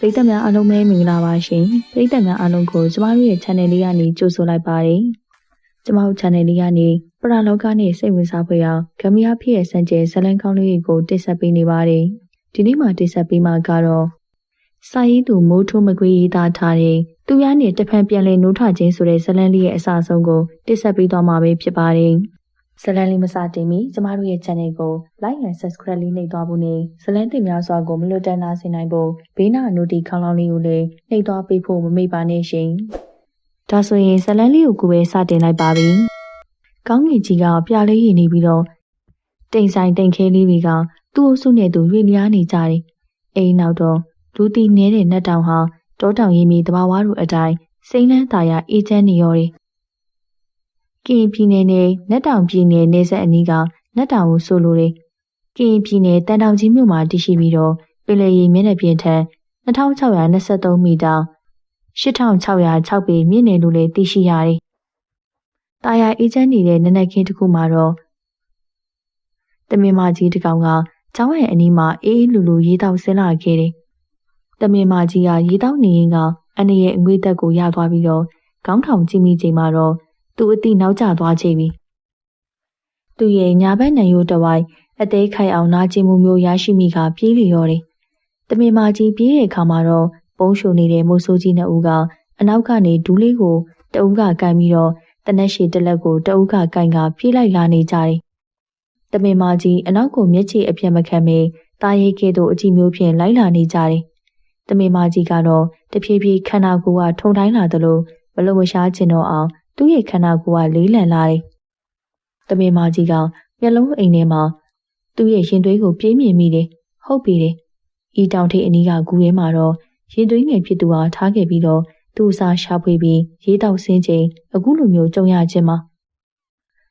ပရိသတ်များအားလုံးပဲမင်္ဂလာပါရှင်ပရိသတ်များအားလုံးကိုကျမတို့ရဲ့ channel လေးကနေကြိုဆိုလိုက်ပါတယ်ကျမတို့ channel လေးကနေပရာလောကနဲ့စိတ်ဝင်စားဖွယ်အောင်ဂမီယာဖြစ်ရဲ့စံကျဲဇလန်ကောင်းလေးကိုတင်ဆက်ပေးနေပါတယ်ဒီနေ့မှာတင်ဆက်ပေးမှာကတော့စာရေးသူမိုးထိုးမကွေးရေးသားထားတဲ့သူရနဲ့တဖန်ပြန်လဲနိုးထခြင်းဆိုတဲ့ဇလန်လေးရဲ့အစအဆုံးကိုတင်ဆက်ပေးသွားမှာပဲဖြစ်ပါတယ် ဇလန်လေးမစတင်မီကျမတို့ရဲ့ channel ကို like and subscribe လေးနှိပ်သွားဖို့နဲ့ဇလန်တင်များစွာကိုမလွတ်တမ်းနားဆင်နိုင်ဖို့ဘေးနာအနိုတီခေါင်းလောင်းလေးကိုလည်းနှိပ်သွားပေးဖို့မမေ့ပါနဲ့ရှင်။ဒါဆိုရင်ဇလန်လေးကိုကိုပဲစတင်လိုက်ပါပြီ။ကောင်းကင်ကြီးကပြလေးရည်နေပြီးတော့တိမ်ဆိုင်တိမ်ခဲလေးတွေကသူ့အုပ်စုနဲ့သူရွေ့လျားနေကြတယ်။အိမ်နောက်တော့လူတီနေတဲ့နတ်တောင်ဟာတောတောင်ရင်းမီတဘာဝတို့အတိုင်းစိမ့်လန်းသာယာအေးချမ်းနေရောတယ် ကရင်ပြည်နယ်နဲ့နတ်တောင်ပြည်နယ်နယ်စပ်အနီးကနတ်တောင်ကိုဆိုလိုတယ်။ကရင်ပြည်နယ်တန်တောင်ကြီးမြို့မှာတည်ရှိပြီးတော့ပင်လယ်ရေမျက်နှာပြင်ထက်2623မီတာ8606ပေမြင့်နေလို့လည်းသိရှိရတယ်။တာယာအေးချမ်းနေတဲ့နနက်ခင်းတစ်ခုမှာတော့တမင်မကြီးတစ်ကောင်ကကျောင်းရဲ့အနီးမှာအေးအေးလူလူရေတောက်ဆင်းလာခဲ့တယ်။တမင်မကြီးကရေတောက်နေရင်ကအနရဲ့အငွေ့သက်ကိုရသွားပြီးတော့ခေါင်းထောင်ကြည့်မိချိန်မှာတော့ သူအတိနောက်ကျသွားချိန်ပြီ။သူရဲ့ညာဘက်နံရိုးတဝိုက်အသေးခိုင်အောင်နာကျင်မှုမျိုးရရှိမိကပြေးလျော်တယ်။တမင်မာကြီးပြေးတဲ့အခါမှာတော့ပုံးရှုံနေတဲ့မိုးဆိုးကြီးနှစ်ဦးကအနောက်ကနေဒူးလေးကိုတအုပ်ကကန်ပြီးတော့တနက်ရှိတလက်ကိုတအုပ်ကကန်ကပြေးလိုက်လာနေကြတယ်။တမင်မာကြီးအနောက်ကိုမျက်ခြေအပြတ်မခံမေတာရိတ်ကဲ့သို့အကြည့်မျိုးဖြင့်လိုက်လာနေကြတယ်။တမင်မာကြီးကတော့တဖြည်းဖြည်းခန္ဓာကိုယ်ကထုံတိုင်းလာသလိုမလုံမရှားချင်တော့အောင် သူ့ရဲ့ခန္ဓာကိုယ်ကလေးလံလာတယ်။တမင်မကြီးကမျက်လုံးအိမ်ထဲမှာသူ့ရဲ့ရင်သွေးကိုပြေးမြင်မိတယ်။ဟုတ်ပြီတယ်။ဤတောင်ထိပ်အနီးကဂူထဲမှာတော့ရင်သွေးငယ်ဖြစ်သူဟာထားခဲ့ပြီးတော့သူ့အစားရှာဖွေပြီးရေးတောက်ဆင်းချိန်အခုလိုမျိုးကြုံရခြင်းမှာ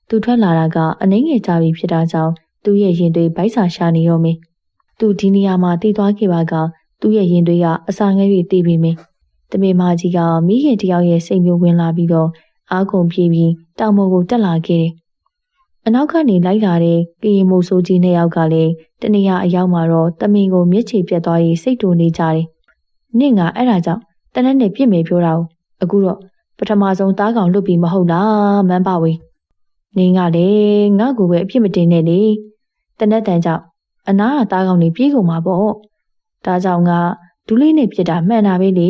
သူထွက်လာတာကအနှိမ့်ငယ်ကြပြီဖြစ်တာကြောင့်သူ့ရဲ့ရင်သွေးဗိုက်စာရှာနေရောမင်း။သူဒီနေရာမှာတည်သွားခဲ့ပါကသူ့ရဲ့ရင်သွေးကအစာငယ်၍တည်ပြီးမင်း။တမေမာကြီးကမိခင်တယောက်ရဲ့စိတ်မျိုးဝင်လာပြီးတော့ အားကုန်ပြေးပြီးတောင်ပေါ်ကိုတက်လာခဲ့တယ်။အနောက်ကနေလိုက်လာတဲ့ကရင်မိုးဆိုးကြီးနှစ်ယောက်ကလည်းတနေရာအရောက်မှာတော့တမင်ကိုမျက်ခြေပြတ်သွားရေးစိတ်တူနေကြတယ်။နင့်ကအဲ့ဒါကြောင့်တနက်နဲ့ပြစ်မယ်ပြောတာကိုအခုတော့ပထမဆုံးသားကောင်လွတ်ပြီးမဟုတ်လားမန်းပါဝေး။နင်းကလည်းငါ့ကိုပဲအပြစ်မတင်နဲ့လေ။တနက်တန်ကြောင့်အနာကသားကောင်တွေပြေးကုန်မှာပေါ့။ဒါကြောင့်ငါဒူးလေးနဲ့ပြစ်တာမှန်တာပဲလေ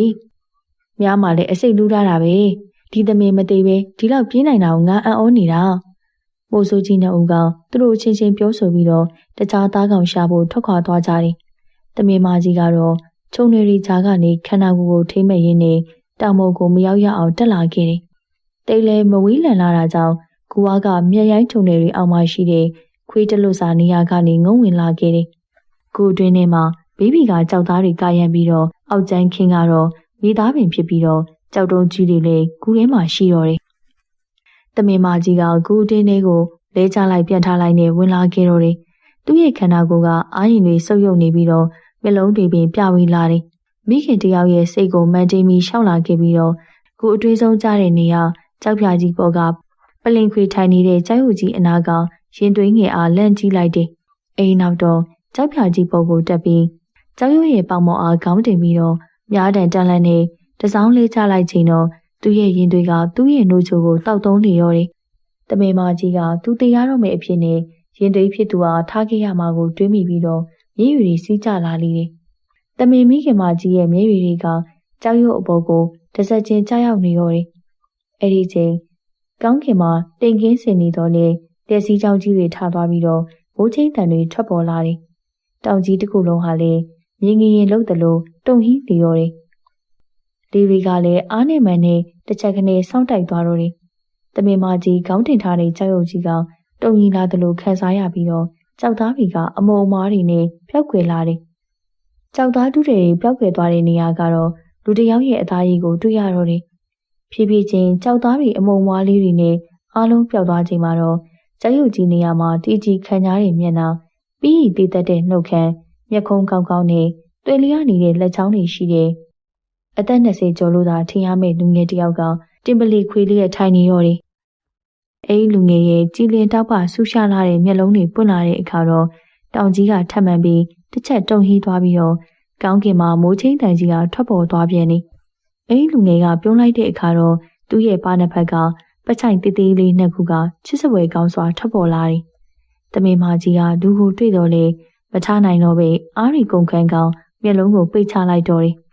။များမှလည်းအစိတ်လူးထားတာပဲ။ ဒီသမင်မသေးပဲဒီလောက်ပြေးနိုင်တာကိုငါအံ့ဩနေတာမိုးဆိုးကြီးနဲ့ဦးကောင်သူတို့ချင်းချင်းပြောဆိုပြီးတော့တခြားသားကောင်ရှာဖို့ထွက်ခွာသွားကြတယ်သမင်မကြီးကတော့ချုံနေရီကြားကနေခန္ဓာကိုယ်ကိုထိမ့်မဲ့ရင်းနဲ့တောင်မုံကိုမရောက်ရအောင်တက်လာခဲ့တယ်တိတ်လဲမဝီးလန်လာတာကြောင့်ကူဝါကမျက်ရိုင်းထုံနေရီအောင်မှရှိတဲ့ခွေးတလွတ်စာနေရာကနေငုံဝင်လာခဲ့တယ်ကိုတွင်းထဲမှာဘေဘီကကြောက်သားတွေကရန်ပြီးတော့အောက်ကျန်းခင်းကတော့မိသားပင်ဖြစ်ပြီးတော့ ကြောက်တုံးကြီးတွေလည်းကူထဲမှာရှိတော့တယ်။တမင်မကြီးကကူတင်းလေးကိုလဲချလိုက်ပြန်ထားလိုက်နဲ့ဝင်လာခဲ့တော့တယ်။သူ့ရဲ့ခန္ဓာကိုယ်ကအာရင်တွေဆုပ်ယုပ်နေပြီးတော့မျက်လုံးတွေပင်ပြဝေးလာတယ်။မိခင်တယောက်ရဲ့စိတ်ကိုမန်တင်းပြီးရှောက်လာခဲ့ပြီးတော့ကိုအတွေးဆုံးကြတဲ့နေရာကြောက်ဖြာကြီးပေါ်ကပလင်ခွေထိုင်နေတဲ့ကျိုက်ဟူကြီးအနာကရင်သွေးငယ်အားလန့်ကြည့်လိုက်တယ်။အိမ်နောက်တော့ကြောက်ဖြာကြီးပေါ်ကိုတက်ပြီးကျောက်ရွရဲ့ပေါင်မော်အားခေါင်းတင်ပြီးတော့မြားတန်တန်လန့်နေ တစောင်းလေးချလိုက်ချိန်တော့သူ့ရဲ့ရင်တွေကသူ့ရဲ့နှုတ်ချိုကိုတောက်သုံးနေရောတယ်။တမေမာကြီးကသူတရားတော့မယ်အဖြစ်နဲ့ရင်တွေဖြစ်သူအားထားခဲ့ရမှာကိုတွေးမိပြီးတော့မျက်ရည်တွေစီးကျလာလေတယ်။တမေမိခင်မကြီးရဲ့မျက်ရည်တွေကကြောက်ရွံ့အပေါ်ကိုတစ်စက်ချင်းကြောက်ရောက်နေရောတယ်။အဲ့ဒီချိန်ကောင်းခင်မှာတိမ်ကင်းစင်နေတော့လေတက်စီကြောင်ကြီးတွေထသွားပြီးတော့မိုးချင်းတန်တွေထွက်ပေါ်လာတယ်။တောင်ကြီးတစ်ခုလုံးဟာလေမြင်းငရင်လှုပ်တယ်လို့တုံဟီးနေရောတယ်။ လေတွေကလည်းအားနဲ့မှန်နဲ့တစ်ချက်ကနေစောင့်တိုက်သွားတော့တယ်။တမင်မကြီးခေါင်းတင်ထားတဲ့ကြောက်ရွံ့ကြီးကတုံကြီးလာသလိုခံစားရပြီးတော့ကြောက်သားတွေကအမုံအမားတွေနဲ့ပျောက်ကွယ်လာတယ်။ကြောက်သားတူတွေပျောက်ကွယ်သွားတဲ့နေရာကတော့လူတယောက်ရဲ့အသားရည်ကိုတွေ့ရတော့တယ်။ဖြည်းဖြည်းချင်းကြောက်သားတွေအမုံမွားလေးတွေနဲ့အားလုံးပျောက်သွားချိန်မှာတော့ကြောက်ရွံ့ကြီးနေရာမှာတီတီခံကြတဲ့မျက်နှာပြီးတည်တတ်တဲ့နှုတ်ခမ်းမျက်ခုံးကောင်းကောင်းနဲ့တွေ့လျားနေတဲ့လက်ချောင်းတွေရှိတဲ့ အသက်20ကျော်လို့သာထင်ရမယ့်လူငယ်တယောက်ကတင်ပလီခွေးလေးရဲ့ထိုင်နေရော်တယ်။အဲဒီလူငယ်ရဲ့ကြည်လင်တောက်ပဆူရှာလာတဲ့မျက်လုံးတွေပွင့်လာတဲ့အခါတော့တောင်ကြီးကထပ်မံပြီးတစ်ချက်တုံဟီးသွားပြီးတော့ကောင်းကင်မှာမိုးချင်းတန်ကြီးကထွက်ပေါ်သွားပြန်နေအဲ့လူငယ်ကပြုံးလိုက်တဲ့အခါတော့သူ့ရဲ့ပါနှစ်ဖက်ကပချိုင်တေးသေးလေးနှစ်ခုကချစ်စပွဲကောင်းစွာထွက်ပေါ်လာတယ်။တမင်မကြီးကလူကိုတွေ့တော့လေမချနိုင်တော့ပဲအားရီကုန်ခန်းကောင်မျက်လုံးကိုပိတ်ချလိုက်တော့တယ်။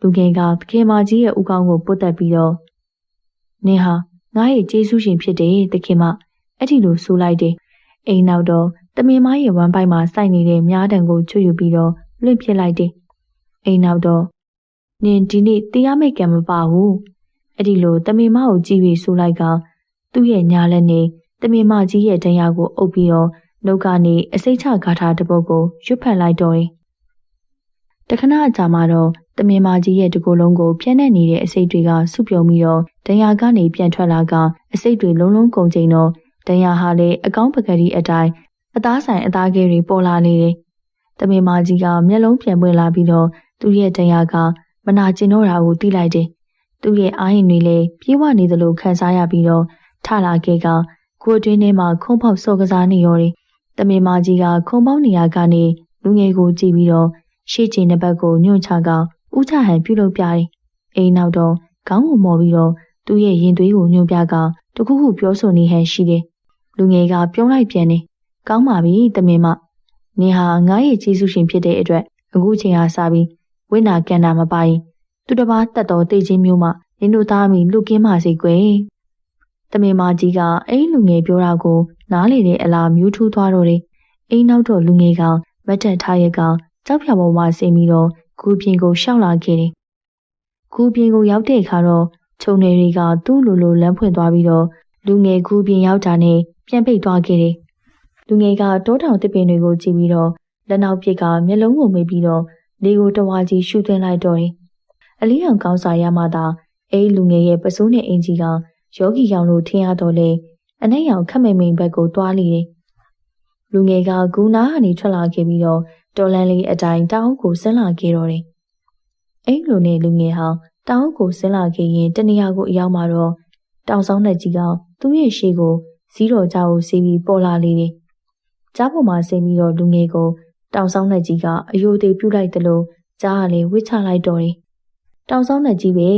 လူငယ်ကသခင်မကြီးရဲ့ဥကောင်းကိုပုတ်တက်ပြီးတော့နင်ဟာငါ့ရဲ့ကျေးဇူးရှင်ဖြစ်တယ်သခင်မအဲ့ဒီလိုဆိုလိုက်တယ်။အိမ်နောက်တော့တမင်မရဲ့ဝမ်းပိုက်မှာစိုက်နေတဲ့မြားတံကိုချွတ်ယူပြီးတော့လွင့်ပစ်လိုက်တယ်။အိမ်နောက်တော့နင်ဒီနေ့တရားမိတ်ကံမပါဘူး။အဲ့ဒီလိုတမင်မကိုကြည့်ပြီးဆိုလိုက်ကသူ့ရဲ့ညာလက်နဲ့တမင်မကြီးရဲ့တရားကိုအုပ်ပြီးတော့နှုတ်ကနေအစိတ်ချဂါထာတစ်ပုဒ်ကိုရွတ်ဖတ်လိုက်တော့တယ်။တခဏအကြာမှတော့တမင်မကြီးရဲ့တကူလုံးကိုပြန့်နှံ့နေတဲ့အစိတ်တွေကစုပြုံပြီးတော့တရားကနေပြန်ထွက်လာကအစိတ်တွေလုံးလုံးကုန်ချိန်တော့တရားဟာလည်းအကောင်းပကတိအတိုင်းအသားဆိုင်အသားကဲတွေပေါ်လာနေတယ်။တမင်မကြီးကမျက်လုံးပြန်ပွင့်လာပြီးတော့သူ့ရဲ့တရားကမနာကျင်တော့တာကိုသိလိုက်တယ်။သူ့ရဲ့အာရင်တွေလည်းပြေးဝနေသလိုခံစားရပြီးတော့ထလာခဲ့ကကိုတွင်းထဲမှာခုံပေါက်စော်ကစားနေရောတယ်။တမင်မကြီးကခုံပေါက်နေရာကနေလူငယ်ကိုကြည့်ပြီးတော့ရှေ့ကျင်တဲ့ဘက်ကိုညွှန်ချက ဥချဟန်ပြုလုပ်ပြတယ်။အိမ်နောက်တော့ခေါင်းကိုမော်ပြီးတော့သူ့ရဲ့ရင်သွေးကိုညွှန်ပြကတခုခုပြောဆိုနေဟန်ရှိတယ်။လူငယ်ကပြုံးလိုက်ပြန်တယ်။ကောင်းပါပြီတမင်မနင်ဟာငါ့ရဲ့ကျေးဇူးရှင်ဖြစ်တဲ့အတွက်အခုချိန်ဟာစပြီးဝိနာကန်တာမပိုင်သူတစ်ပါးတက်တော်သိချင်းမျိုးမှနင်တို့သားမိလူကင်းပါစေကွယ်တမင်မကြီးကအဲ့လူငယ်ပြောတာကို နားလေတဲ့အလားမျိုးထူးသွားတော့တယ်အိမ်နောက်တော့လူငယ်ကမတ်တက်ထားရကကြောက်ဖြာပေါ်မှာဆင်းပြီးတော့ ဂူပြင်ကိုရှောက်လာခဲ့တယ်ဂူပြင်ကိုရောက်တဲ့အခါတော့ခြုံနေတွေကသူ့လိုလိုလမ်းဖွင့်သွားပြီးတော့လူငယ်ဂူပြင်ရောက်တာနဲ့ပြန်ပိတ်သွားခဲ့တယ်လူငယ်ကတိုးတောင်တစ်ပင်တွေကိုကြည့်ပြီးတော့လက်နောက်ပြစ်ကမျက်လုံးကိုမေးပြီးတော့လေကိုတဝါကြီးရှူသွင်းလိုက်တော့တယ်။အလီအောင်ကောင်းစာရမှသာအဲလူငယ်ရဲ့ပစိုးနဲ့အင်ကြီးကယောဂီရောင်လိုထင်ရတော့လေအနက်ရောင်ခက်မိန်မိန်ဘက်ကိုတွားလိတယ်။လူငယ်ကဂူနာကနေထွက်လာခဲ့ပြီးတော့ တော်လန်လေးအတိုင်းတောင်းကိုဆင်းလာခဲ့တော့တယ်။အဲလိုနဲ့လူငယ်ဟာတောင်းကိုဆင်းလာခဲ့ရင်တနေရာကိုအရောက်မှာတော့တောင်ဆောင်တဲ့ကြီးကသူ့ရဲ့ရှေ့ကိုစီးတော်ကြောက်စီးပြီးပေါ်လာလေတယ်။ကြားပေါ်မှာဆင်းပြီးတော့လူငယ်ကိုတောင်ဆောင်တဲ့ကြီးကအယိုသေးပြုတ်လိုက်သလိုကြားကလည်းဝစ်ချလိုက်တော့တယ်။တောင်ဆောင်တဲ့ကြီးပဲ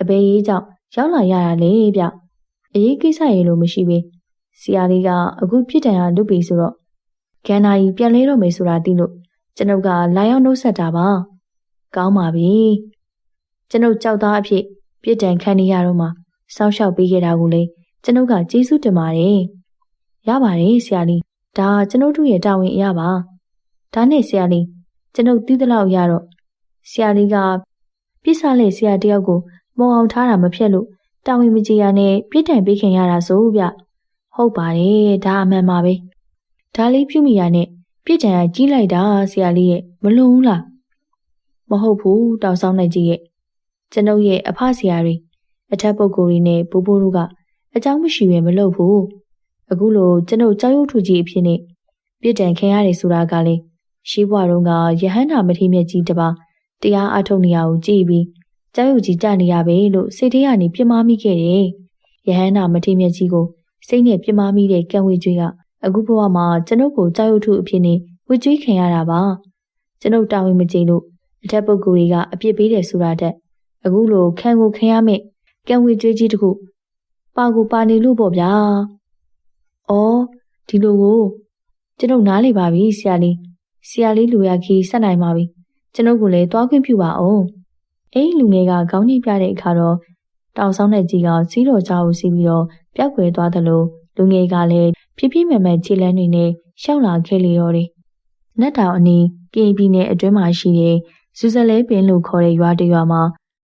အဘေရေးကြောင့်ရောက်လာရတာလေဗျ။အရေးကိစ္စရေလို့မရှိပဲ။ဆရာလေးကအခုပြစ်ဒဏ်ရလွတ်ပြီဆိုတော့ ကန္နာကြီးပြန်လဲတော့မယ်ဆိုတာသိလို့ကျွန်ုပ်ကလာရောက်နှုတ်ဆက်တာပါ။ကောင်းပါပြီ။ကျွန်ုပ်ကြောက်သားအဖြစ်ပြစ်ဒဏ်ခံနေရတော့မှစောက်ရှောက်ပေးခဲ့တာကိုလေကျွန်ုပ်ကကျေးဇူးတင်ပါတယ်။ရပါတယ်ဆရာလေး။ဒါကျွန်ုပ်တို့ရဲ့တာဝန်အရာပါ။ဒါနဲ့ဆရာလေးကျွန်ုပ်သိသလောက်ရတော့ဆရာလေးကပြစ်စားလေဆရာတယောက်ကိုမော်အောင်ထားတာမဖြတ်လို့တာဝန်မကြီးရနဲ့ပြစ်ဒဏ်ပေးခင်ရတာဆိုဗျဟုတ်ပါတယ်ဒါအမှန်ပါပဲ ဒါလေးပြုမိရနဲ့ပြစ်ဒဏ်ကကြီးလိုက်တာဆရာလေးရဲ့မလွန်ဘူးလားမဟုတ်ဘူးတောင်ဆောင်နိုင်ကြီးရဲ့ကျွန်ုပ်ရဲ့အဖဆရာတွေအထက်ပုဂ္ဂိုလ်တွေနဲ့ဘိုးဘိုးတို့ကအကြောင်းမရှိဘဲမလုပ်ဘူးအခုလိုကျွန်ုပ်ကြောက်ရွံ့ထူကြီးအဖြစ်နဲ့ပြစ်ဒဏ်ခံရတယ်ဆိုတာကလည်းရှိဘွားတုန်းကယဟန္တာမထေမြတ်ကြီးတပါတရားအထုတ်နေရကိုကြည့်ပြီးကြောက်ရွံ့ကြီးကြနေရပဲလို့စိတ်ထဲကနေပြမမိခဲ့တယ်။ယဟန္တာမထေမြတ်ကြီးကိုစိတ်နဲ့ပြမမိတဲ့ကံဝေကျွေးက အခုဘဝမှာကျွန်ုပ်ကိုကြောက်ရွံ့ထုအဖြစ်နဲ့ဝေကျွေးခံရတာပါ။ကျွန်ုပ်တာဝန်မကျေလို့အထက်ပုဂ္ဂိုလ်တွေကအပြစ်ပေးတယ်ဆိုတာတက်အခုလိုခံကိုခံရမယ့်ကံဝေကျွေးကြီးတခုပါကိုပါနေလို့ပေါ့ဗျာ။အော်ဒီလိုကိုကျွန်ုပ်နားလေပါပြီဆရာလေးဆရာလေးလူရခီဆက်နိုင်ပါပြီကျွန်ုပ်ကလည်းသွားခွင့်ပြုပါအောင်အဲ့လူငယ်ကခေါင်းကြီးပြတဲ့အခါတော့တောင်ဆောင်တဲ့ကြီးကစီးတော်ကြောက်စီးပြီးတော့ပျောက်ကွယ်သွားသလိုလူငယ်ကလည်း ဖြည်းဖြည်းမဲ့မဲ့ခြေလမ်းတွေနဲ့ရှောက်လာခဲ့လေတော့တယ်နတ်တောင်အနီးကင်ပြည်နယ်အတွင်းမှာရှိတဲ့ဇူဇလဲပင်လို့ခေါ်တဲ့ရွာတရွာမှာ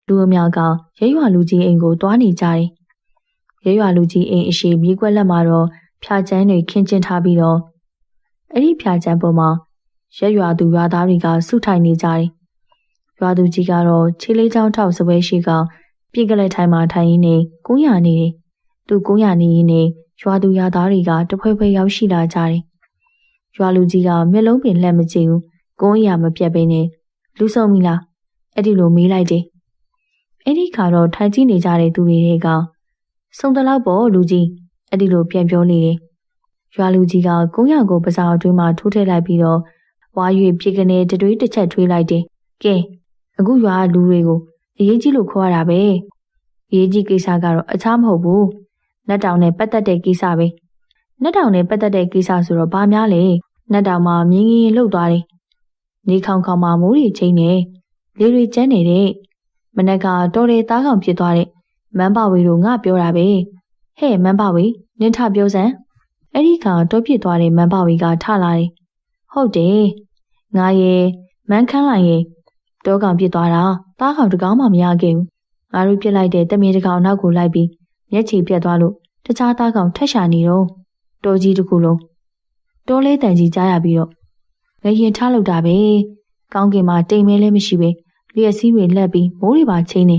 လူအများကရဲရွာလူကြီးအိမ်ကိုတွားနေကြတယ်ရဲရွာလူကြီးအိမ်အရှိမြေကွက်လက်မှာတော့ဖြာချမ်းတွေခင်းကျင်းထားပြီးတော့အဲ့ဒီဖြာချမ်းပေါ်မှာရက်ရွာသူရွာသားတွေကစုထိုင်နေကြတယ်။ရွာသူကြီးကတော့ခြေလေးချောင်းထောက်စပွဲရှိကပြေကလေးထိုင်မှထိုင်ရင်းနေကုန်းရနေတယ်။ သူကုန်းရနေရင်းနေရွာသူရွာသားတွေကတဖွဲဖွဲရောက်ရှိလာကြတယ်။ရွာလူကြီးကမျက်လုံးပင်လှက်မကြည့်ဘူး။ကုန်းရမပြတ်ဘဲနဲ့လူဆုံးပြီလား။အဲ့ဒီလိုမေးလိုက်တယ်။အဲ့ဒီခါတော့ထိုင်ကြည့်နေကြတဲ့သူတွေကဆုံးတလောက်ပေါ့လူကြီးအဲ့ဒီလိုပြန်ပြောနေတယ်။ရွာလူကြီးကကုန်းရကိုပစာအတွင်းမှာထိုးထည့်လိုက်ပြီးတော့ဝါ၍ပြေကနေတတွေးတစ်ချက်ထွေးလိုက်တယ်ကဲအခုရွာလူတွေကိုအရေးကြီးလို့ခေါ်ရတာပဲအရေးကြီးကိစ္စကတော့အခြားမဟုတ်ဘူး နတ်တောင်နဲ့ပတ်သက်တဲ့ကိစ္စပဲနတ်တောင်နဲ့ပတ်သက်တဲ့ကိစ္စဆိုတော့ဘာများလဲနတ်တောင်မှာမြင်းကြီးလှုပ်သွားတယ်နေခေါင်ခေါင်မှာမိုးရီချင်းနေလေရီကျန်းနေတဲ့မနက်ကတော်တယ်သားကောင်ဖြစ်သွားတဲ့မန်းပါဝေတို့ငါပြောတာပဲဟဲ့မန်းပါဝေနင်ထပြောစမ်းအဲ့ဒီခါတောပြစ်သွားတဲ့မန်းပါဝေကထလာတယ်ဟုတ်တယ်ငါရဲ့မန်းခန်းလိုက်ရဲ့တောကောင်ပြစ်သွားတာသားကောင်တကောင်မှမရခဲ့ဘူးငါတို့ပြစ်လိုက်တဲ့တမင်တကောင်နောက်ကိုလိုက်ပြီး မျက်ခြေပြတ်သွားလို့တခြားသားကောင်ထက်ရှာနေတော့တော်ကြီးတစ်ခုလုံးတောလေးတန်ကြီးကြားရပြီးတော့ငရင်ထားလို့တာပဲကောင်းကင်မှာတိမ်မဲလည်းမရှိပဲလျက်စီးတွေလက်ပြီးမိုးတွေပါချင်းနေ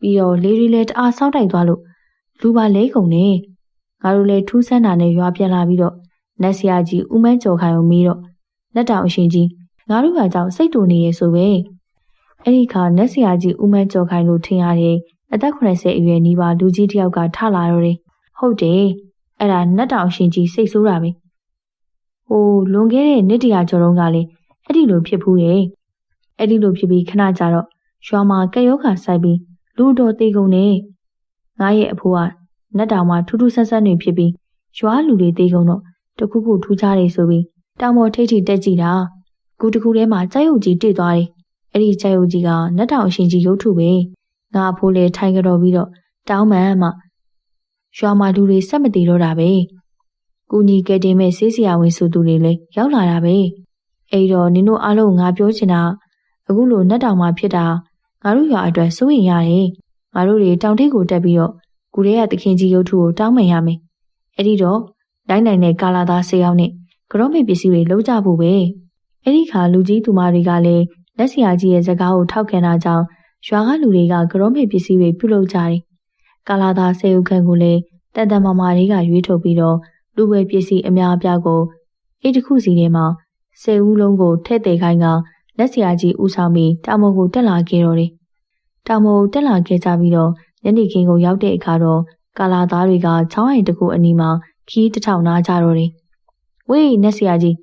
ပြီးတော့လေရီလည်းတအားဆောက်တိုက်သွားလို့လူပါလဲကုန်နေငါတို့လည်းထူးဆန်းတာနဲ့ရွာပြန်လာပြီးတော့နတ်ဆရာကြီးဦးမန်းကျော်ခိုင်ကိုမေးတော့လက်တောင်အရှင်ကြီးငါတို့ကကြောင့်စိတ်တူနေရဲ့ဆိုပဲအဲ့ဒီခါနတ်ဆရာကြီးဦးမန်းကျော်ခိုင်လို့ထင်ရတယ် အသက်80အရွယ်နီးပါးလူကြီးတယောက်ကထလာတော့တယ်ဟုတ်တယ်အဲ့ဒါနတ်တောင်ရှင်ကြီးစိတ်ဆိုးတာပဲဟိုလွန်ခဲ့တဲ့နှစ်တရာကျော်တုန်းကလည်းအဲ့ဒီလိုဖြစ်ဖူးတယ်အဲ့ဒီလိုဖြစ်ပြီးခဏကြာတော့ရွာမှာကယောဂါဆိုင်ပြီးလူတော်တေကုန်နေငါရဲ့အဖိုးကနတ်တောင်မှာထူးထူးဆန်းဆန်းနေဖြစ်ပြီးရွာလူတွေတေကုန်တော့တခုခုထူးခြားတယ်ဆိုပြီးတောင်ပေါ်ထိတ်ထိတက်ကြည့်တာကူတခုထဲမှာကြိုက်ရုပ်ကြီးတွေ့သွားတယ်အဲ့ဒီကြိုက်ရုပ်ကြီးကနတ်တောင်အရှင်ကြီးရုပ်ထုပဲ ငါအဖိုးလည်းထိုင်ကြတော့ပြီးတော့တောင်းမှန်မှရွာမှာလူတွေဆက်မတည်တော့တာပဲ။ကူညီကယ်တင်မဲ့ဆေးဆရာဝန်ဆိုသူတွေလည်းရောက်လာတာပဲ။အဲ့တော့နင်တို့အားလုံးငါပြောချင်တာအခုလိုနတ်တောင်မှာဖြစ်တာငါတို့ရွာအတွက်စိုးရင်ရတယ်။ငါတို့တွေတောင်ထိပ်ကိုတက်ပြီးတော့ကူရဲရသခင်ကြီးရုပ်ထုကိုတောင်းပန်ရမယ်။အဲ့ဒီတော့တိုင်းနိုင်တဲ့ကာလာသားဆေးရောက်နဲ့ကရောမိတ်ပစ္စည်းတွေလုံးကြဖို့ပဲ။အဲ့ဒီခါလူကြီးသူမတွေကလည်းလက်ဆရာကြီးရဲ့စကားကိုထောက်ခံတာကြောင့် ရွာကလူတွေကကရောမိတ်ပစ္စည်းတွေပြုလုပ်ကြတယ်။ကာလာသားဆေးဥခန့်ကိုလည်းတန်တန်မာမာလေးကရွေးထုတ်ပြီးတော့လူဝယ်ပစ္စည်းအများအပြားကိုအိတ်တစ်ခုစီထဲမှာဆယ်ဦးလုံးကိုထဲ့သိခိုင်းကလက်ဆရာကြီးဦးဆောင်ပြီးတာမုံကိုတက်လာခဲ့တော့တယ်။တာမုံတက်လာခဲ့ကြပြီးတော့ညနေခင်းကိုရောက်တဲ့အခါတော့ကာလာသားတွေကချောင်းအိမ်တစ်ခုအနီးမှာခီးတစ်ထောင်နာကြတော့တယ်။ဝေးနက်ဆရာကြီး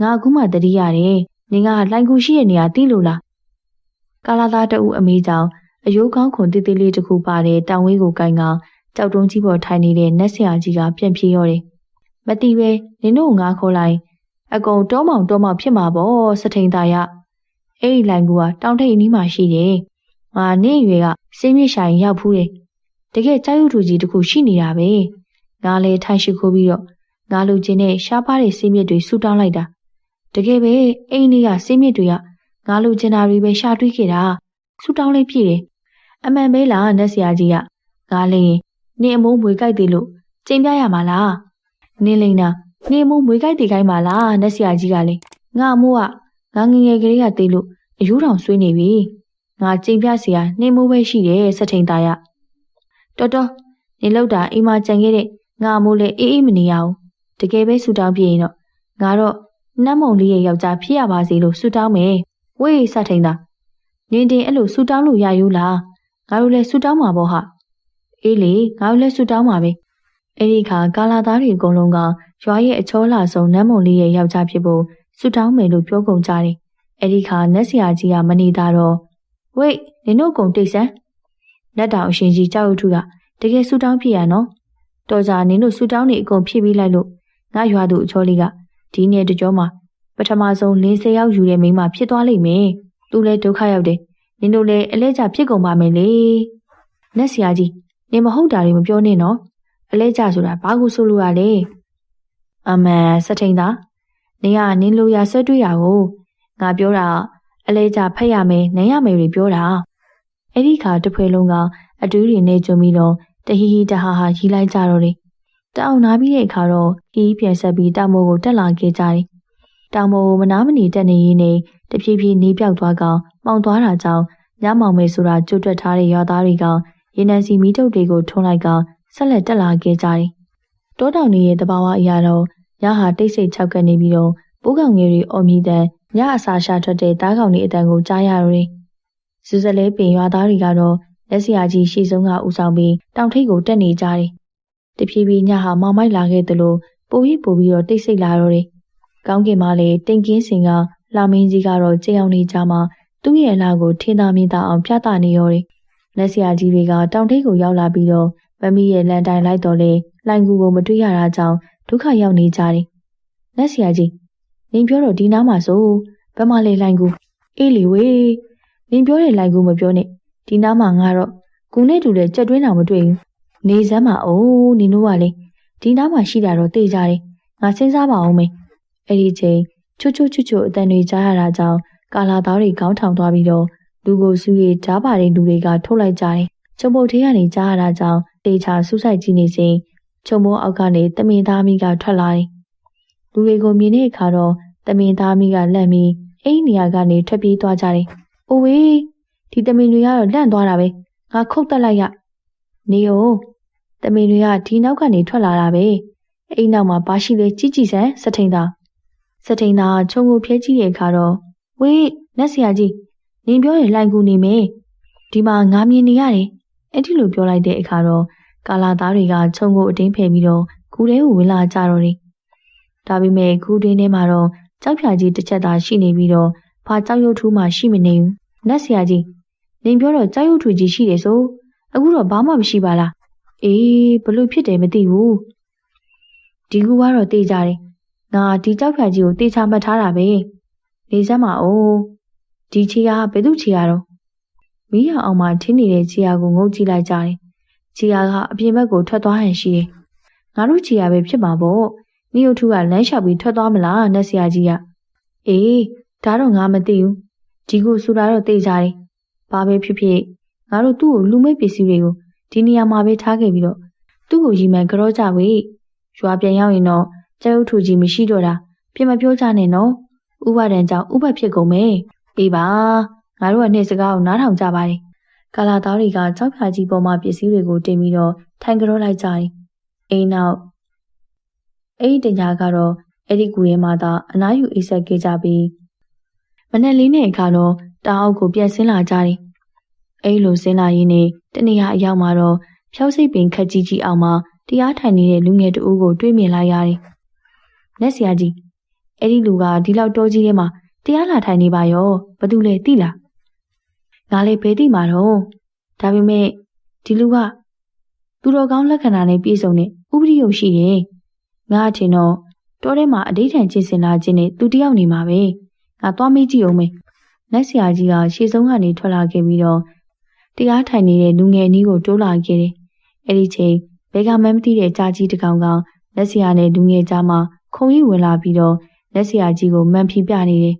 ငါအခုမှတတိရတယ်။နင်ကလိုင်ကူရှိတဲ့နေရာသိလို့လား။ ကာလာသားတဦးအမေးကြောင့်အယိုးကောင်းခွန်တေးသေးလေးတစ်ခုပါတဲ့တောင်ဝေးကိုကိုင်းကကြောက်တုံးကြီးပေါ်ထိုင်နေတဲ့နက်ဆရာကြီးကပြန်ပြေးရောတယ်။မတီးပဲနင်တို့ငါခေါ်လိုက်အကုန်တောမောင်တောမောင်ဖြစ်မှာပေါ့စထိန်သားရ။အဲ့ဒီလိုင်ကူကတောင်ထိပ်နီးမှာရှိတယ်။ငါနေရွယ်ကစင်းမြင့်ဆိုင်ရောက်ဖူးတယ်။တကယ်ကြောက်ရွံ့သူကြီးတခုရှိနေတာပဲ။ငါလည်းထိုင်ရှိခိုးပြီးတော့ငါလူချင်းနဲ့ရှားပါတဲ့စင်းမြစ်တွေဆူတောင်းလိုက်တာ။တကယ်ပဲအဲ့ဒီကစင်းမြစ်တွေက ငါလိုချင်တာတွေပဲရှာတွေ့ခဲ့တာဆူတောင်းလေးပြည့်တယ်အမှန်ပဲလားနတ်ဆရာကြီးကငါလည်းနင်းအမိုးမွေကြိုက်သေးလို့ကျင်ပြရမှာလားနင်းလိမ့်တာနင်းအမိုးမွေကြိုက်သေးခိုင်းပါလားနတ်ဆရာကြီးကလည်းငါအမိုးကငါငငယ်ကလေးကသေးလို့အယူတော်ဆွေးနေပြီငါကျင်ပြစရာနင်းမိုးပဲရှိတယ်စထိန်သားရတော်တော်နေလောက်တာအိမ်မှာကြံခဲ့တဲ့ငါမိုးလည်းအေးအေးမနေရဘူးတကယ်ပဲဆူတောင်းပြရင်တော့ငါတော့နတ်မုံလေးရဲ့ယောက်ျားဖြစ်ရပါစေလို့ဆူတောင်းမယ် ဝေးစထိန်သားနင်တင်အဲ့လိုဆူတောင်းလို့ရယူလားငါတို့လည်းဆူတောင်းမှာပေါ့ဟာအေးလေငါတို့လည်းဆူတောင်းပါပဲအဲ့ဒီခါကာလာသားတွေအကုန်လုံးကရွာရဲ့အချောလာဆုံးနတ်မုံလေးရဲ့ယောက်ျားဖြစ်ဖို့ဆူတောင်းမယ်လို့ပြောကုန်ကြတယ်အဲ့ဒီခါနတ်ဆရာကြီးကမနေတာတော့ဝိတ်နင်တို့ကုန်တိတ်ဆန်းနတ်တောင်အရှင်ကြီးကြောက်ရွံ့ထူကတကယ်ဆူတောင်းဖြစ်ရနော်တော်ကြနင်တို့ဆူတောင်းနေအကုန်ဖြည့်ပြီးလိုက်လို့ငါရွာသူအချောလေးကဒီနေ့တကြောမှာ ပထမဆုံးလင်းစေရောက်ယူတဲ့မိန်းမဖြစ်သွားလိမ့်မယ်သူလည်းဒုက္ခရောက်တယ်နင်တို့လည်းအလဲကျဖြစ်ကုန်ပါမယ်လေနတ်ဆရာကြီးနင်မဟုတ်တာတွေမပြောနဲ့နော်အလဲကျဆိုတာဘာကိုဆိုလိုရလဲအမှန်စထိန်သာနင်ကနင်လိုရာဆွဲတွေ့ရကိုငါပြောတာအလဲကျဖက်ရမယ်နမ်းရမယ်တွေပြောတာအဲ့ဒီခါတဖွဲလုံးကအတူးတွေနေကြုံပြီးတော့တဟီဟီတဟာဟာရီးလိုက်ကြတော့တယ်တအောင်နာပြီးတဲ့အခါတော့ခီးပြန်ဆက်ပြီးတောင်မိုးကိုတက်လာခဲ့ကြတယ် တောင်မိုးကိုမနာမနေတက်နေရင်းနဲ့တဖြည်းဖြည်းနေပြောက်သွားကောင်မှောင်သွားတာကြောင့်ညမောင်မဲဆိုတာကြွတ်တွက်ထားတဲ့ရွာသားတွေကရေနံစီမီးတုပ်တွေကိုထုံးလိုက်ကဆက်လက်တက်လာခဲ့ကြတယ်။တောတောင်တွေရဲ့တဘာဝအရာတော့ညဟာတိတ်ဆိတ်ခြောက်ကပ်နေပြီးတော့ပိုးကောင်ငယ်တွေအော်မြည်တဲ့ညအစာရှာထွက်တဲ့သားကောင်တွေအတန်ကိုကြားရရတယ်။စူစလဲပင်ရွာသားတွေကတော့လက်စရာကြီးရှေ့ဆုံးကဦးဆောင်ပြီးတောင်ထိပ်ကိုတက်နေကြတယ်။တဖြည်းဖြည်းညဟာမောင်မိုက်လာခဲ့သလိုပိုပြီးပိုပြီးတော့တိတ်ဆိတ်လာတော့တယ်။ ကောင်းကင်မှာလည်းတိမ်ကင်းစင်ကလာမင်းကြီးကတော့ကြောက်နေကြမှာသူ့ရဲ့အလားကိုထင်သာမြင်သာအောင်ပြသနေရောတယ်။လက်ဆရာကြီးတွေကတောင်ထိပ်ကိုရောက်လာပြီးတော့မမီရဲ့လန်တိုင်လိုက်တော့လေလှိုင်ကူကိုမတွေ့ရတာကြောင့်ဒုက္ခရောက်နေကြတယ်။လက်ဆရာကြီးနင်ပြောတော့ဒီနားမှာဆိုဘယ်မှလေလှိုင်ကူအေးလေဝေးနင်ပြောတဲ့လှိုင်ကူမပြောနဲ့ဒီနားမှာငါတော့ကူနဲ့တူတဲ့ကြက်တွင်းတောင်မတွေ့ဘူး။နေစမ်းပါအိုးနင်တို့ကလေဒီနားမှာရှိတာတော့သိကြတယ်။ငါစဉ်းစားပါအောင်မေ။ အဲ့ဒီချိန်ချွတ်ချွတ်ချွတ်ချွတ်အတန်တွေကြားရတာကြောင့်ကာလာသားတွေခေါင်းထောင်သွားပြီးတော့လူကိုစုရီဓားပါတဲ့လူတွေကထုတ်လိုက်ကြတယ်။ချုံပုတ်သေးကနေကြားရတာကြောင့်တေချာဆူးဆိုင်ကြည့်နေစဉ်ချုံမိုးအောက်ကနေတမင်သားမိကထွက်လာတယ်။လူတွေကိုမြင်တဲ့အခါတော့တမင်သားမိကလန့်ပြီးအိမ်နေရာကနေထွက်ပြေးသွားကြတယ်။အိုဝေးဒီတမင်တွေကတော့လန့်သွားတာပဲ။ငါခုတ်တက်လိုက်ရ။နေရောတမင်တွေကဒီနောက်ကနေထွက်လာတာပဲ။အိမ်နောက်မှာဘာရှိလဲကြည့်ကြည့်စမ်းစထိန်သား စထိန်သားချုံကိုဖျဲကြည့်တဲ့အခါတော့ဝေးနတ်ဆရာကြီးနင်ပြောရင်လှိုင်ကူနေမယ်ဒီမှာငါမြင်နေရတယ်အဲ့ဒီလိုပြောလိုက်တဲ့အခါတော့ကာလာသားတွေကခြုံကိုအတင်းဖယ်ပြီးတော့ကူထဲကိုဝင်လာကြတော့တယ်ဒါပေမဲ့ကူတွင်းထဲမှာတော့ကြောက်ဖြာကြီးတစ်ချက်သာရှိနေပြီးတော့ဘာကြောက်ရွံ့ထူးမှရှိမနေဘူးနတ်ဆရာကြီးနင်ပြောတော့ကြောက်ရွံ့ထူကြီးရှိတယ်ဆိုအခုတော့ဘာမှမရှိပါလားအေးဘလို့ဖြစ်တယ်မသိဘူးဒီကူကတော့တေးကြတယ် ငါဒီကြောက်ဖြာကြီးကိုတေးချမှတ်ထားတာပဲနေစမ်းပါဦးဒီချီယာဘယ်သူချီယာတော့မီးရအောင်မှထင်းနေတဲ့ချီယာကိုငုတ်ကြည့်လိုက်ကြတယ်ချီယာကအပြင်ဘက်ကိုထွက်သွားဟန်ရှိတယ်ငါတို့ချီယာပဲဖြစ်မှာပေါ့နီယိုထူကလမ်းလျှောက်ပြီးထွက်သွားမလားနတ်ဆရာကြီးကအေးဒါတော့ငါမသိဘူးဒီကိုဆူတာတော့သိကြတယ်ဘာပဲဖြစ်ဖြစ်ငါတို့သူ့ကိုလူမဲ့ပစ္စည်းတွေကိုဒီနေရာမှာပဲထားခဲ့ပြီးတော့သူ့ကိုရီမှန်ကြောကြဝေးရွာပြန်ရောက်ရင်တော့ ကျဲဥထူကြီးမရှိတော့တာပြင်မပြောကြနဲ့နော်ဥပါဒံကြောင့်ဥပတ်ဖြစ်ကုန်မယ်။အေးပါငါတို့ကနေ့စကားကိုနားထောင်ကြပါလေ။ကာလာသားတွေကကြောက်ဖြာကြီးပေါ်မှာပစ္စည်းတွေကိုတင်ပြီးတော့ထိုင်ကြောလိုက်ကြတယ်။အိမ်နောက်အဲ့ဒီတညာကတော့အဲ့ဒီကူရဲမှာသာအနားယူအိပ်ဆက်ခဲ့ကြပြီးမနေ့လေးနဲ့အခါတော့တာအောက်ကိုပြန်ဆင်းလာကြတယ်။အဲ့လိုဆင်းလာရင်းနဲ့တနေရာအရောက်မှာတော့ဖြောက်စိတ်ပင်ခက်ကြီးကြီးအောင်မှာတရားထိုင်နေတဲ့လူငယ်တဦးကိုတွေ့မြင်လိုက်ရတယ်။ လက်ဆရာကြီးအဲ့ဒီလူကဒီလောက်တောကြီးထဲမှာတရားလာထိုင်နေပါရောဘသူလဲသိလားငါလည်းဘယ်သိမှာတော့ဒါပေမဲ့ဒီလူကသူတော်ကောင်းလက္ခဏာနဲ့ပြည့်စုံတဲ့ဥပဒေရုပ်ရှိတယ်ငါအထင်တော့တောထဲမှာအဋိဌံကျင့်စင်လာခြင်းနဲ့သူတယောက်နေမှာပဲငါသွားမေးကြည့်အောင်မယ်လက်ဆရာကြီးကရှေ့ဆုံးကနေထွက်လာခဲ့ပြီးတော့တရားထိုင်နေတဲ့လူငယ်အနီးကိုတိုးလာခဲ့တယ်အဲ့ဒီချိန်ဘဲကမှန်းမသိတဲ့ကြာကြီးတကောင်ကလက်ဆရာနဲ့လူငယ်ကြားမှာ ခုံရိပ်ဝင်လာပြီးတော့လက်ဆရာကြီးကိုမှန်ဖြီပြနေတယ်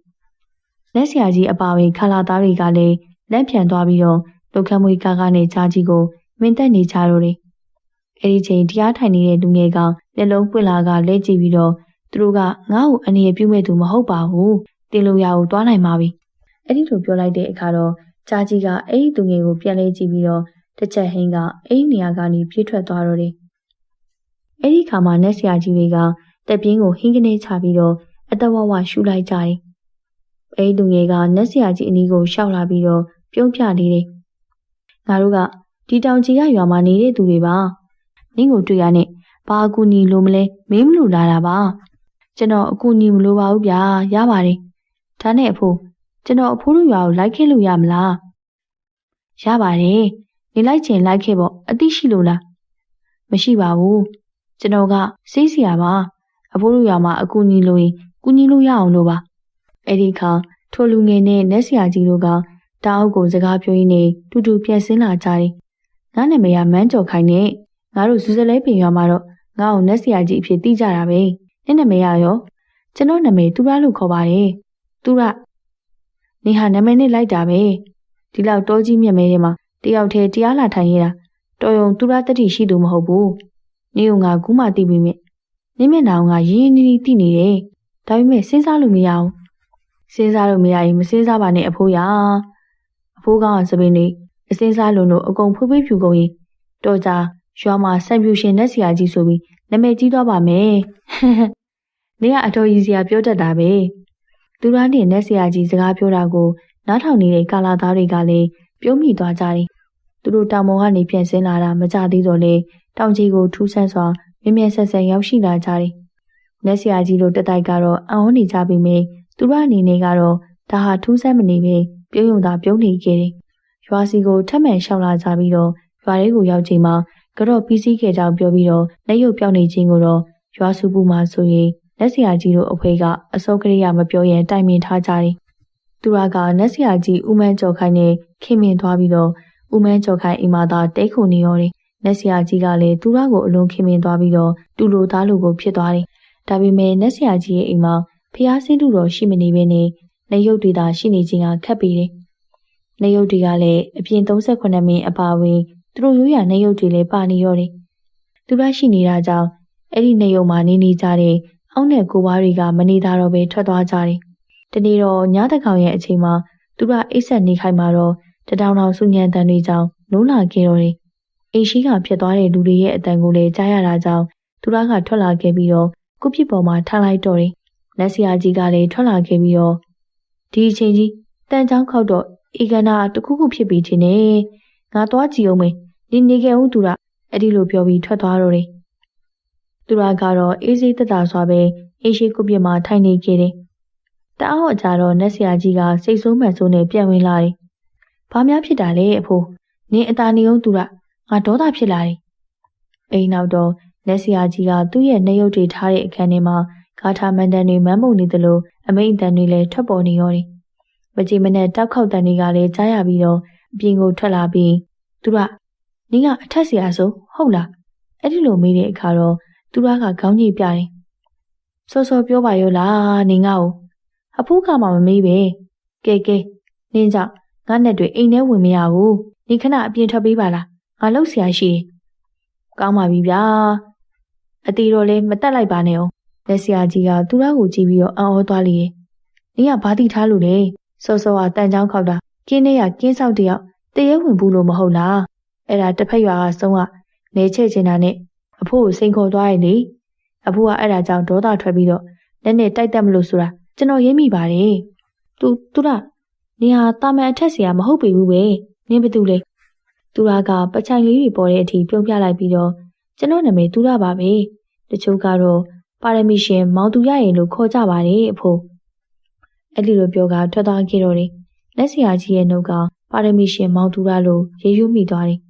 ။လက်ဆရာကြီးအပါဝင်ခလာသားတွေကလည်းလက်ဖြန်သွားပြီးတော့လုခမွေကားကနေကြားကြီးကိုမင်းတက်နေကြတော့တယ်။အဲဒီချိန်တရားထိုင်နေတဲ့လူငယ်ကလက်လုံးပွင့်လာကလဲကြည့်ပြီးတော့သူတို့ကငါ့ကိုအနေရပြုမဲ့သူမဟုတ်ပါဘူး။တင်လို့ရအောင်သွားနိုင်ပါပြီ။အဲ့ဒီလိုပြောလိုက်တဲ့အခါတော့ကြားကြီးကအဲ့ဒီသူငယ်ကိုပြန်လဲကြည့်ပြီးတော့တစ်ချက်ဟင်းကအဲ့ဒီနေရာကနေပြေးထွက်သွားတော့တယ်။အဲ့ဒီခါမှာနက်ဆရာကြီးတွေက တက်ပြင်းကိုဟင်းကနေချပြီးတော့အတဝဝရှူလိုက်ကြတယ်။အဲဒီလူငယ်ကနက်ဆရာကြီးအနီးကိုရှောက်လာပြီးတော့ပြုံးပြလေးတယ်။ငါတို့ကဒီတောင်ကြီးကရွာမှာနေတဲ့သူတွေပါ။နင့်ကိုတွေ့ရနဲ့ဘာအကူညီလိုမလဲမင်းမလို့လာတာပါ။ကျွန်တော်အကူညီမလိုပါဘူးဗျာရပါတယ်။ဒါနဲ့အဖိုးကျွန်တော်အဖိုးတို့ရွာကိုလိုက်ခဲ့လို့ရမလား။ရပါတယ်။နေလိုက်ချင်လိုက်ခဲ့ပေါ့အသိရှိလို့လား။မရှိပါဘူး။ကျွန်တော်ကစေးစရာပါ။ ဖိုးတို့ရွာမှာအကူညီလိုရင်ကူညီလို့ရအောင်လို့ပါအဲ့ဒီခါထိုလူငယ်နဲ့နက်ဆရာကြီးတို့ကတာအုပ်ကိုစကားပြောရင်းနဲ့တူတူပြန်ဆင်းလာကြတယ်ငါနာမည်ကမန်းကျော်ခိုင်နဲ့ငါတို့ဇူဇလဲပင်ရွာမှာတော့ငါ့ကိုနက်ဆရာကြီးအဖြစ်သိကြတာပဲနင့်နာမည်ရရောကျွန်တော်နာမည်သူရလို့ခေါ်ပါတယ်သူရနေဟာနာမည်နဲ့လိုက်တာပဲဒီလောက်တောကြီးမြက်မဲထဲမှာတယောက်တည်းတရားလာထိုင်ရတာတော်ရုံသူရတတိရှိသူမဟုတ်ဘူးနေုံငါကူးမှသိပြီမြင့် နင့်မျက်နှာကရင်းရင်းနှီးနှီးသိနေတယ်ဒါပေမဲ့စဉ်းစားလို့မရအောင်စဉ်းစားလို့မရရင်မစဉ်းစားပါနဲ့အဖိုးရအဖိုးကောင်ကစပင်းနေအစင်းစားလုံးတို့အကုန်ဖွေးဖွေးဖြူကုန်ရင်တော့ကြရွာမှာဆန်ဖြူရှင်နဲ့ဆရာကြီးဆိုပြီးနာမည်ကြီးသွားပါမယ်နေကအတော်ကြီးစရာပြောတတ်တာပဲသူရနဲ့နဲ့ဆရာကြီးစကားပြောတာကိုနားထောင်နေတဲ့ကာလာသားတွေကလည်းပြုံးမိသွားကြတယ်သူတို့တောင်ပေါ်ကနေပြန်ဆင်းလာတာမကြသေးတော့လေတောင်ကြီးကိုထူးဆန်းစွာ မြင်မြန်ဆက်ဆက်ရောက်ရှိလာကြတယ်လက်ဆရာကြီးတို့တတိုက်ကတော့အံ့ဩနေကြပြီမေသူတို့အနေနဲ့ကတော့ဒါဟာထူးဆန်းမနေပဲပြုံးယုံသာပြုံးနေခဲ့တယ်။ရွာစီကိုထပ်မံရှောက်လာကြပြီးတော့ရွာထဲကိုရောက်ချိန်မှာကတော့ပြီးစီးခဲ့ကြောင်းပြောပြီးတော့လက်ရုပ်ပြောင်းနေခြင်းကိုတော့ရွာစုပူမှာဆိုရင်လက်ဆရာကြီးတို့အဖွဲကအစောကလေးရမပြောရင်တိုင်ပင်ထားကြတယ်။သူရကလက်ဆရာကြီးဦးမန်းကျော်ခိုင်နဲ့ခင်မင်သွားပြီးတော့ဦးမန်းကျော်ခိုင်အိမ်မှာသာတိတ်ခုနေရောတယ်။ လက်ဆရာကြီးကလည်းသူရကိုအလွန်ခင်မင်သွားပြီးတော့တူလိုသားလိုကိုဖြစ်သွားတယ်။ဒါပေမဲ့လက်ဆရာကြီးရဲ့အိမ်မှာဖျားစင်းတူတော်ရှိမနေဘဲနဲ့လက်ရုပ်တွေသာရှိနေခြင်းကခက်ပေတယ်။လက်ရုပ်တွေကလည်းအပြင်38မိနစ်အပါဝင်သူတို့ရိုးရာလက်ရုပ်တွေလည်းပါနေရောတယ်။သူရရှိနေတာကြောင့်အဲ့ဒီနေရုံမှာနေနေကြတဲ့အောက်နဲ့ကိုဝါတွေကမနေတာတော့ပဲထွက်သွားကြတယ်။တနေ့တော့ညတကောင်ရဲ့အချိန်မှာသူကအိတ်ဆက်နေခိုင်းမှာတော့တတောင်တောင်စုညံတန်တွေကြောင့်နိုးလာခဲ့တော့တယ်။ အိမ်ရှိကဖြစ်သွားတဲ့လူတွေရဲ့အတန်ကိုလည်းကြားရတာကြောင့်သူကထွက်လာခဲ့ပြီးတော့ကိုပြစ်ပေါ်မှာထားလိုက်တော့တယ်။လက်ဆရာကြီးကလည်းထွက်လာခဲ့ပြီးတော့ဒီအချိန်ကြီးတန်ချောင်းခောက်တော့ဧကနာတခုခုဖြစ်ပြီးချင်းနဲ့ငါသွားကြည့်အောင်မေဒီနေခဲ့ဦးသူကအဲ့ဒီလိုပြောပြီးထွက်သွားတော့တယ်။သူရကတော့အေးစေးတက်တာစွာပဲအေးရှိကုပြစ်မှာထိုင်နေခဲ့တယ်။တအားအကြတော့နက်ဆရာကြီးကစိတ်ဆိုးမှန်ဆိုးနဲ့ပြန်ဝင်လာတယ်။ဘာများဖြစ်တာလဲအဖိုးနင်းအตาနေအောင်သူရ ငါဒေါသဖြစ်လာတယ်။အိမ်နောက်တော့နက်ဆရာကြီးကသူ့ရဲ့နှရုပ်တွေထားတဲ့အခန်းထဲမှာဂါထာမန်တန်တွေမမ်းမုံနေသလိုအမိန်တန်တွေလည်းထွက်ပေါ်နေရောတယ်။မကြည်မနဲ့တောက်ခေါက်တန်တွေကလည်းကြားရပြီးတော့အပြင်ကိုထွက်လာပြီးသူကနင်းကအထက်ဆရာဆိုဟုတ်လားအဲ့ဒီလိုမေးတဲ့အခါတော့သူရကခေါင်းကြီးပြတယ်။စောစောပြောပါရောလားနင်ငါ့ကိုအဖိုးကမှမမေးပဲ။ကဲကဲနင်ကြောင့်ငါနဲ့တွေအိမ်ထဲဝင်မရဘူး။နင်ခဏအပြင်ထွက်ပေးပါလား။ ငါလှုပ်ရှားရှိတယ်။ကောင်းပါပြီဗျာ။အတီတော်လည်းမတက်လိုက်ပါနဲ့အောင်။လက်ဆရာကြီးကသူရကိုကြည့်ပြီးတော့အံ့ဩသွားလေ။နင်ကဘာတိထားလို့လဲ။စောစောကတန်ချောင်းခောက်တာကင်းနေရကင်းဆောက်တယောက်တရေဝင်ဘူးလို့မဟုတ်လား။အဲ့ဒါတစ်ဖက်ရွာကဆုံးကနေချဲ့ချင်တာနဲ့အဖိုးကိုစိန်ခေါ်သွားရင်လေအဖိုးကအဲ့ဒါကြောင့်ဒေါသထွက်ပြီးတော့လက်နဲ့တိုက်တက်မလို့ဆိုတာကျွန်တော်ရိပ်မိပါတယ်သူသူရနေဟာတာမန်အထက်ဆရာမဟုတ်ပြီဘူးပဲနင်းဘသူလဲ သူရကပချိုင်လေးတွေပေါ်တဲ့အထိပြုံးပြလိုက်ပြီးတော့ကျွန်တော်နာမည်သူရပါပဲတချို့ကတော့ပါရမီရှင်မောင်သူရရင်လို့ခေါ်ကြပါတယ်အဖိုးအဲ့ဒီလိုပြောကထွက်သွားခဲ့တော့တယ်လက်ဆရာကြီးရဲ့နှုတ်ကပါရမီရှင်မောင်သူရလို့ရေရွမိသွားတယ်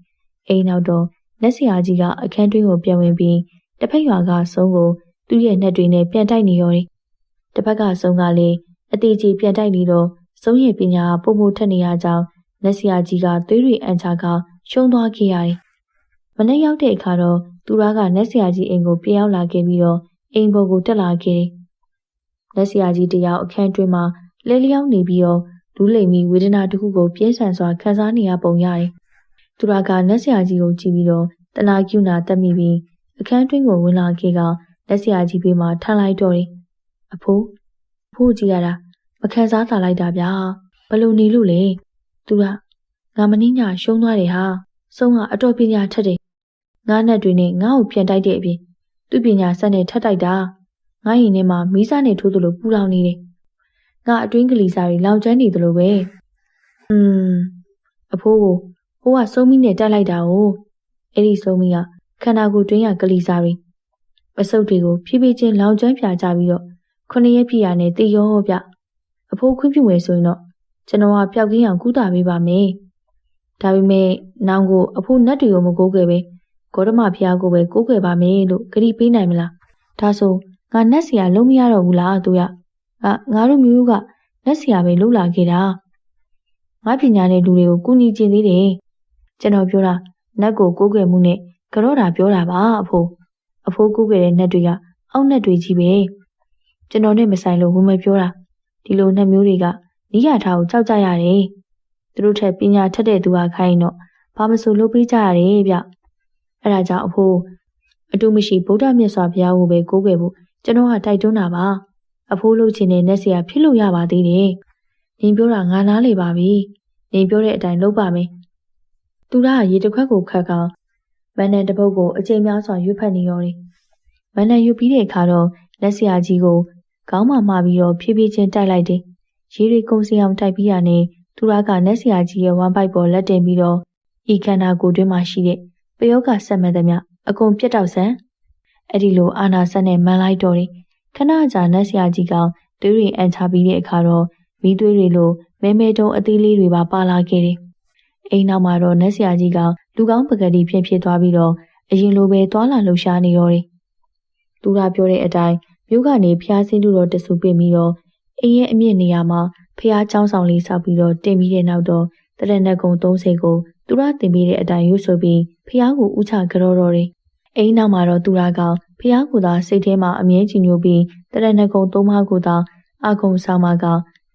အိမ်နောက်တော့လက်ဆရာကြီးကအခန်းတွင်းကိုပြန်ဝင်ပြီးတစ်ဖက်ရွာကဆုံးကိုသူ့ရဲ့နှက်တွေနဲ့ပြန်တိုက်နေရောတယ်။တစ်ဖက်ကဆုံးကလည်းအသေးကြီးပြန်တိုက်နေတော့ဆုံးရဲ့ပညာပုံမှုထက်နေရကြောင်းလက်ဆရာကြီးကသွေးတွေအန်ချက ရှုံးသွားခဲ့ရတယ်။မနေ့ရောက်တဲ့အခါတော့သူရကလက်ဆရာကြီးအိမ်ကိုပြန်ရောက်လာခဲ့ပြီးတော့အိမ်ပေါ်ကိုတက်လာခဲ့တယ်။လက်ဆရာကြီးတယောက်အခန်းတွင်းမှာလဲလျောင်းနေပြီးတော့လူးလိမ်ပြီးဝေဒနာတစ်ခုကိုပြင်းထန်စွာခံစားနေရပုံရတယ်သူရကလက်ဆရာကြီးကိုကြည့်ပြီးတော့တနာကျူနာတက်မိပြီးအခန်းတွင်းကိုဝင်လာခဲ့ကလက်ဆရာကြီးဘေးမှာထမ်းလိုက်တော့တယ်။အဖိုးအဖိုးကြည့်ရတာမခံစားတာလိုက်တာဗျာဘလို့နေလို့လဲသူက ငါမင်းညာရှုံးသွားတယ်ဟာဆုံးကအတော်ပညာထက်တယ်ငါနဲ့တွေနဲ့ငါ့ကိုပြန်တိုက်တဲ့အပြင်သူ့ပညာဆက်နဲ့ထပ်တိုက်တာငါရင်ထဲမှာမီးစားနဲ့ထိုးသလိုပူလောင်နေတယ်ငါအတွင်းကလေးစားတွေလောင်ကျွမ်းနေသလိုပဲอืมအဖိုးကိုဟိုကစုံမီနဲ့တက်လိုက်တာ哦အဲ့ဒီစုံမီကခန္ဓာကိုယ်တွင်းရကလေးစားတွေပစုပ်တွေကိုဖြည်းဖြည်းချင်းလောင်ကျွမ်းပြကြပြီးတော့ခုနှစ်ရက်ပြည့်ရနဲ့တေရောဗျအဖိုးခွင့်ပြုမယ်ဆိုရင်တော့ကျွန်တော်ကပျောက်ကင်းအောင်ကုသပေးပါမယ် ဒါပေမဲ့နောင်ကိုအဖိုးနတ်တွေကိုမကိုးကွယ်ပဲဂေါတမဖျားကိုပဲကိုးကွယ်ပါမယ်လို့ဂရီပေးနိုင်မလားဒါဆိုငါနတ်ဆရာလုံးမရတော့ဘူးလားသူရငါငါတို့မျိုးကနတ်ဆရာပဲလှုပ်လာခဲ့တာငါပညာနဲ့လူတွေကိုကူညီကျင်သေးတယ်ကျွန်တော်ပြောတာနတ်ကိုကိုးကွယ်မှုနဲ့ကြော့တာပြောတာပါအဖိုးအဖိုးကိုးကွယ်တဲ့နတ်တွေကအောက်နတ်တွေကြီးပဲကျွန်တော်နဲ့မဆိုင်လို့ဝမပြောတာဒီလိုနတ်မျိုးတွေကနီးရထားကိုကြောက်ကြရတယ် သူတို့ထက်ပညာထက်တဲ့သူကခိုင်းတော့ဘာမဆိုလုပ်ပေးကြရတယ်ဗျအဲ့ဒါကြောင့်အဖိုးအတူမရှိဗုဒ္ဓမြတ်စွာဘုရားကိုပဲကိုးကွယ်ဖို့ကျွန်တော်ကတိုက်တွန်းတာပါအဖိုးလုပ်ချင်တဲ့နတ်ဆရာဖြစ်လို့ရပါသေးတယ်နင်ပြောတာငါနားလေပါပြီနင်ပြောတဲ့အတိုင်းလုပ်ပါမယ်သူရရေတစ်ခွက်ကိုခတ်ကောင်မန်နန်တပုတ်ကိုအချိန်များစွာရွတ်ဖတ်နေရောတယ်။မန်နန်ရွတ်ပြီးတဲ့အခါတော့လက်ဆရာကြီးကိုခေါင်းမမှာပြီးတော့ဖြည်းဖြည်းချင်းတိုက်လိုက်တယ်။ရေတွေကုန်စီအောင်တိုက်ပြီးရနဲ့ သူရကလက်ဆရာကြီးရဲ့ဝမ်းပိုက်ပေါ်လက်တင်ပြီးတော့ဤခန္ဓာကိုယ်တွင်းမှာရှိတဲ့ပယောဂဆက်မဲ့သမျှအကုန်ပြတ်တောက်ဆန်အဲ့ဒီလိုအာနာဆက်နဲ့မန်လိုက်တော့တယ်။ခဏကြာလက်ဆရာကြီးကသွေးတွေအန်ချပြီးတဲ့အခါတော့မိသွေးတွေလိုမဲမဲတုံးအသေးလေးတွေပါပါလာခဲ့တယ်။အိမ်နောက်မှာတော့နတ်ဆရာကြီးကလူကောင်းပကတိဖြစ်ဖြစ်သွားပြီးတော့အရင်လိုပဲသွာလာလှူရှားနေတော့တယ်။သူကပြောတဲ့အတိုင်းမြို့ကနေဖျားစင်းတူတော်တဆူပင်ပြီးတော့အိမ်ရဲ့အမြင့်နေရာမှာ ဖျားเจ้าဆောင်လေးဆောက်ပြီးတော့တင်ပြီးတဲ့နောက်တော့တရဏဂုံ30ကိုသူရတင်ပြီးတဲ့အတိုင်းရွတ်ဆိုပြီးဖျားကိုဥချကြောတော့တယ်။အိမ်နောက်မှာတော့သူရကဖျားကိုသာစိတ်ထဲမှာအမြဲကြည်ညိုပြီးတရဏဂုံသုံးပါးကိုသာအကုံဆောင်မှာက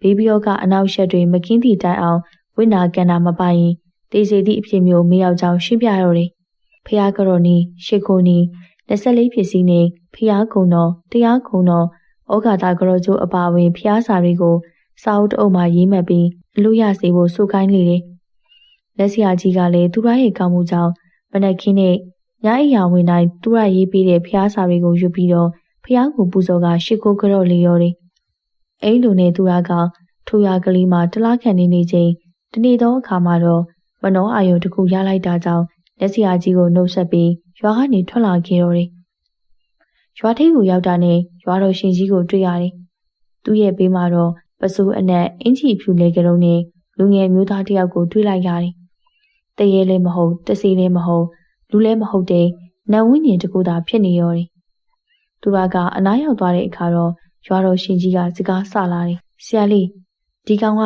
ဘေဘီယောကအနောက်ရှက်တွေမကင်းသည့်တိုင်အောင်ဝိနာကန်တာမပိုင်ရင်တေးစီသည့်အဖြစ်မျိုးမရောက်ကြောင်းရှင်းပြတော့တယ်။ဖျားကတော်နီရှစ်ခုနီ24ဖြစ်စီနေဖျားကုံတော်တရားကုံတော်ဩဃာတာကရောကျိုးအပါဝင်ဖျားစာတွေကို စာအုပ်တအုပ်မှာရေးမှတ်ပြီးအလို့ရစေဖို့စုကိုင်းလေတယ်။လက်ဆရာကြီးကလည်းသူရရဲ့ကောင်းမှုကြောင့်မနက်ခင်းနဲ့ညအိယာဝင်တိုင်းသူရရေးပေးတဲ့ဖျားစာတွေကိုယူပြီးတော့ဖျားကိုပူဇော်ကရှ िख ိုးကြော့လေရော်တယ်။အဲ့လိုနဲ့သူရကထိုရကလေးမှာတလားခံနေနေချိန်တနေ့သောအခါမှာတော့မနောအာယုံတစ်ခုရလိုက်တာကြောင့်လက်ဆရာကြီးကိုနှုတ်ဆက်ပြီးရွာကနေထွက်လာခဲ့တော့တယ်။ရွာထိပ်ကိုရောက်တာနဲ့ရွာတော်ရှင်ကြီးကိုတွေ့ရတယ်။သူ့ရဲ့ဘေးမှာတော့ ပစိုးအနက်အင်ချီဖြူလေကလေးနဲ့လူငယ်မျိုးသားတစ်ယောက်ကိုတွေ့လိုက်ရတယ်။တရေလည်းမဟုတ်တစီလည်းမဟုတ်လူလည်းမဟုတ်တဲ့နတ်ဝိညာဉ်တစ်ခုသာဖြစ်နေရောတယ်။သူကကအနားရောက်သွားတဲ့အခါတော့ရွာတော်ရှင်ကြီးကစကားဆလာတယ်။ဆရာလေးဒီကောင်က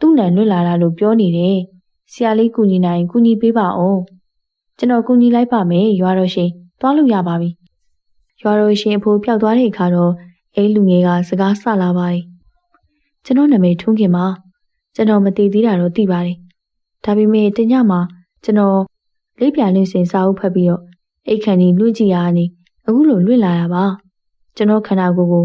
သူ့နံလွတ်လာတာလို့ပြောနေတယ်။ဆရာလေးကူညီနိုင်ကူညီပေးပါအောင်။ကျွန်တော်ကူညီလိုက်ပါမယ်ရွာတော်ရှင်သွားလို့ရပါပြီ။ရွာတော်ရှင်အဖိုးပျောက်သွားတဲ့အခါတော့အဲလူငယ်ကစကားဆလာပါတယ်။ ကျွန်တော်နာမည်ထွန်းခင်ပါ။ကျွန်တော်မတည်သေးတာတော့သိပါတယ်။ဒါပေမဲ့တညမှာကျွန်တော်လေးပြလင်းစင်စာအုပ်ဖတ်ပြီးတော့အိတ်ခန့်ကြီးလွှင့်ကြည့်ရကနေအခုလိုလွင့်လာတာပါ။ကျွန်တော်ခန္ဓာကိုယ်ကို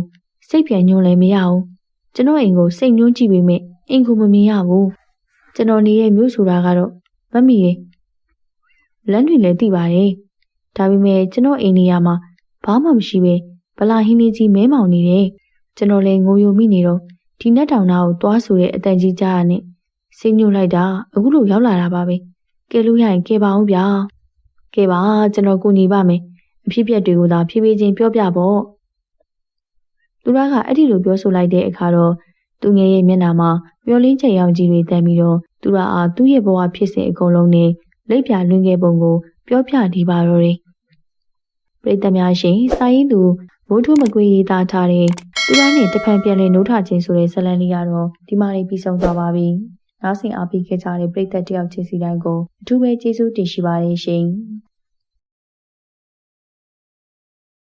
စိတ်ပြန်ညွှန်းလည်းမရဘူး။ကျွန်တော်အိမ်ကိုစိတ်ညွှန်းကြည့်ပေမဲ့အိမ်ကိုမမြင်ရဘူး။ကျွန်တော်နေတဲ့မြို့ဆိုတာကတော့မမီရဲ့လမ်းတွေလည်းသိပါတယ်။ဒါပေမဲ့ကျွန်တော်အိမ်နေရာမှာဘာမှမရှိပဲဗလာဟင်းလေးကြီးမဲမောင်နေတယ်။ကျွန်တော်လည်းငိုယိုမိနေတော့ ဒီနက်တောင်သားကိုသွားဆိုတဲ့အတန်ကြီးကြားရနဲ့စိတ်ညှို့လိုက်တာအခုလိုရောက်လာတာပါပဲ။ကဲလို့ရရင်ကဲပါအောင်ဗျာ။ကဲပါကျွန်တော်ကူညီပါမယ်။အဖြစ်အပျက်တွေကိုသာဖြည်းဖြည်းချင်းပြောပြပေါ့။သူကအဲ့ဒီလိုပြောဆိုလိုက်တဲ့အခါတော့သူငယ်ရဲ့မျက်နှာမှာမျောလင်းချက်ရောင်ကြီးတွေတန်းပြီးတော့သူကအားသူ့ရဲ့ဘဝဖြစ်စဉ်အကုန်လုံးနဲ့လက်ပြလွင်ခဲ့ပုံကိုပြောပြနေပါတော့တယ်။ပရိသတ်များရှင်စာရေးသူမိုးထုမကွေးရေးသားထားတဲ့ သူကနဲ့တဖန်ပြန်လဲနှိုးထခြင်းဆိုတဲ့ဇာတ်လမ်းလေးကတော့ဒီမှာလေးပြီးဆုံးသွားပါပြီ။နားဆင်အားပေးခဲ့ကြတဲ့ပရိသတ်တယောက်ချင်းစီတိုင်းကိုအထူးပဲကျေးဇူးတင်ရှိပါတယ်ရှင်။